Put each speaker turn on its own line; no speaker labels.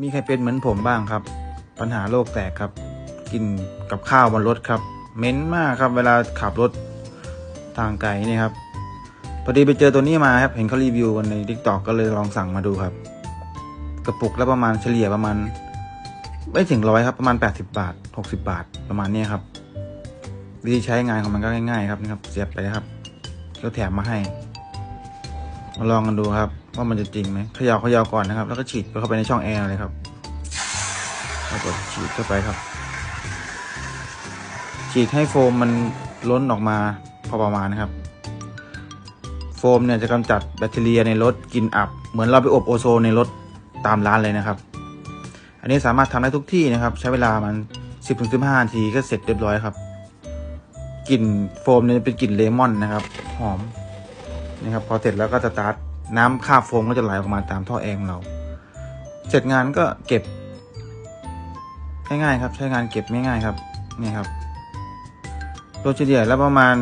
มีใครเป็นเหมือนผมบ้างครับ ปัญหาโลกแตกครับ กินกับข้าวบนรถครับเหม็นมากครับ เวลาขับรถทางไกลนี่ครับพอดีไปเจอตัวนี้มาครับเห็นเขารีวิวกันใน t ิ k t o k ก็เลยลองสั่งมาดูครับ กระปุกละประมาณเฉลี่ยประมาณไม่ถึงร้อยครับประมาณ 80 บาท 60 บาทประมาณนี้ครับวิธีใช้งานของมันก็ง่ายๆ ครับนี่ครับ เสียบไปครับเขาแถมมาให้ มาลองกันดูครับ ว่ามันจะจริงไหมเขย่าเขย่าก่อนนะครับ แล้วก็ฉีดเข้าไปในช่องแอร์เลยครับแล้วกดฉีดเข้าไปครับ ฉีดให้โฟมมันล้นออกมาพอประมาณนะครับ โฟมเนี่ยจะกำจัดแบคทีเรียในรถกลินอับ เหมือนเราไปอบโอโซนในรถตามร้านเลยนะครับ อันนี้สามารถทำได้ทุกที่นะครับ ใช้เวลามัน10-15นาทีก็เสร็จเรียบร้อยครับกลิ่นโฟมเนี่ยเป็นกลิ่นเลมอนนะครับ หอม นะครับพอเสร็จแล้วก็สตาร์ทน้ำคาบโฟมก็จะไหลออกมาตามท่อแอร์ของเรา เสร็จงานก็เก็บง่ายๆครับ ใช้งานเก็บง่ายๆครับนี่ครับโดยเฉลี่ยแล้วประมาณ